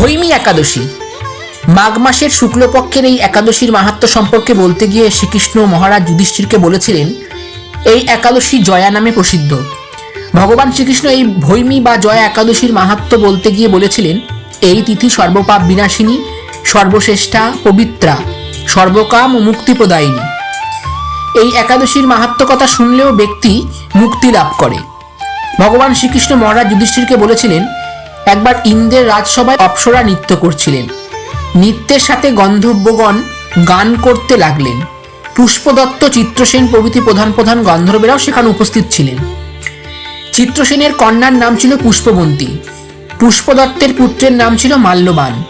ভৈমী একাদশী। মাঘ মাসের শুক্লপক্ষের এই একাদশীর মাহাত্ম্য সম্পর্কে বলতে গিয়ে শ্রীকৃষ্ণ মহারাজ যুধিষ্ঠিরকে বলেছিলেন, এই একাদশী জয়া নামে প্রসিদ্ধ। ভগবান শ্রীকৃষ্ণ এই ভৈমী বা জয়া একাদশীর মাহাত্ম্য বলতে গিয়ে বলেছিলেন, এই তিথি সর্বপাপ বিনাশিনী, সর্বশ্রেষ্ঠা পবিত্রা, সর্বকাম ও মুক্তিপ্রদায়িনী। এই একাদশীর মাহাত্ম্য কথা শুনলেও ব্যক্তি মুক্তি লাভ করে। ভগবান শ্রীকৃষ্ণ মহারাজ যুধিষ্ঠিরকে বলেছিলেন একবার ইন্দ্রের রাজসভায় অপ্সরা নৃত্য করছিলেন। নৃত্যের সাথে গন্ধর্বগণ গান করতে লাগলেন। পুষ্পদত্ত চিত্রসেন প্রভৃতি প্রধান প্রধান গন্ধর্বেরাও সেখানে উপস্থিত ছিলেন। চিত্রসেনের কন্যার নাম ছিল পুষ্পবন্তী। পুষ্পদত্তের পুত্রের নাম ছিল মাল্যবান।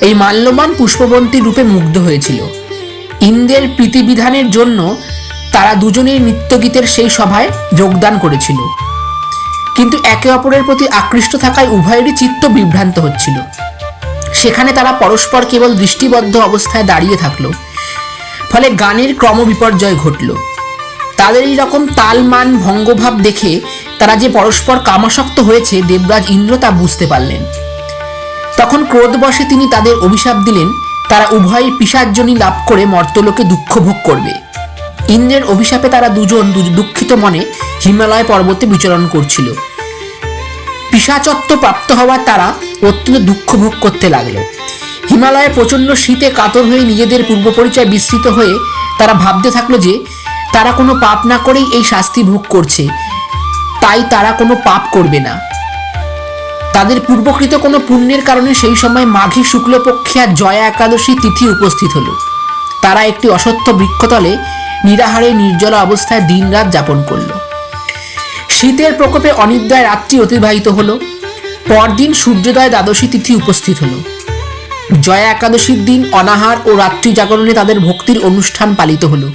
এই মাল্যবান পুষ্পবন্তী রূপে মুগ্ধ হয়েছিল। ইন্দ্রের প্রীতিবিধানের জন্য তারা দুজনেই নৃত্যগীতের সেই সভায় যোগদান করেছিল। কিন্তু একে অপরের প্রতি আকৃষ্ট থাকায় উভয়েরই চিত্ত বিভ্রান্ত হচ্ছিল। সেখানে তারা পরস্পর কেবল দৃষ্টিবদ্ধ অবস্থায় দাঁড়িয়ে থাকল। ফলে গানের ক্রমবিপর্যয় ঘটল। তাদের এই রকম তালমান ভঙ্গভাব দেখে তারা যে পরস্পর কামাসক্ত হয়েছে, দেবরাজ ইন্দ্র তা বুঝতে পারলেন। তখন ক্রোধবশে তিনি তাদের অভিশাপ দিলেন, তারা উভয়ই পিসার্জনী লাভ করে মর্তলোকে দুঃখ ভোগ করবে। ইন্দ্রের অভিশাপে তারা দুজন দুঃখিত মনে হিমালয় পর্বতে বিচরণ করছিল। পিসাচত্ব প্রাপ্ত হওয়ার তারা অত্যন্ত দুঃখ ভোগ করতে লাগল। হিমালয়ে প্রচণ্ড শীতে কাতর হয়ে নিজেদের পূর্ব পরিচয় বিস্তৃত হয়ে তারা ভাবতে থাকল যে, তারা কোনো পাপ না করেই এই শাস্তি ভোগ করছে। তাই তারা কোনো পাপ করবে না। তাদের পূর্বকৃত কোনো পুণ্যের কারণে সেই সময় মাঘী শুক্লপক্ষে আর জয়া একাদশী তিথি উপস্থিত হলো। তারা একটি অসত্য বৃক্ষতলে নিরাহারে নির্জলা অবস্থায় দিনরাত যাপন করল। শীতের প্রকোপে অনিদ্রায় রাত্রি অতিবাহিত হলো। পরদিন সূর্যোদয় দ্বাদশী তিথি উপস্থিত হলো। জয়া একাদশীর দিন অনাহার ও রাত্রি জাগরণে তাদের ভক্তির অনুষ্ঠান পালিত হলো।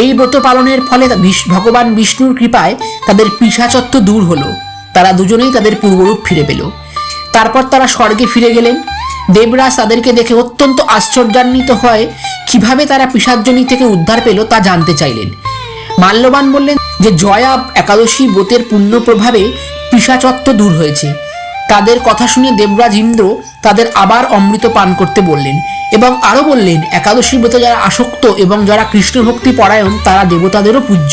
এই ব্রত পালনের ফলে ভগবান বিষ্ণুর কৃপায় তাদের পিসাচত্ব দূর হলো। তারা দুজনেই তাদের পূর্বরূপ ফিরে পেল। তারপর তারা স্বর্গে ফিরে গেলেন। দেবরাজ তাদেরকে দেখে অত্যন্ত আশ্চর্যান্বিত হয়, কীভাবে তারা পিসার্জনী থেকে উদ্ধার পেল তা জানতে চাইলেন। মাল্যবান বললেন যে জয়া একাদশী ব্রতের পুণ্য প্রভাবে পিসাচত্ব দূর হয়েছে। তাদের কথা শুনে দেবরাজ ইন্দ্র তাদের আবার অমৃত পান করতে বললেন এবং আরও বললেন, একাদশী ব্রতে যারা আসক্ত এবং যারা কৃষ্ণ ভক্তি পরায়ণ, তারা দেবতাদেরও পূজ্য।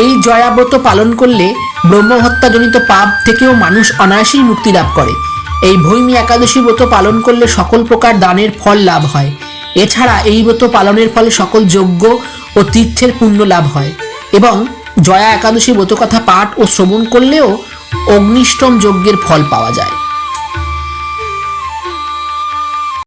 এই জয়াব্রত পালন করলে ব্রহ্মহত্যাজনিত পাপ থেকেও মানুষ অনায়াসেই মুক্তি লাভ করে। এই ভৈমী একাদশী ব্রত পালন করলে সকল প্রকার দানের ফল লাভ হয়। এছাড়া এই ব্রত পালনের ফলে সকল যজ্ঞ ও তীর্থের পুণ্য লাভ হয়। এবং জয়া একাদশী ব্রতকথা পাঠ ও শ্রবণ করলেও অগ্নিষ্টম যজ্ঞের ফল পাওয়া যায়।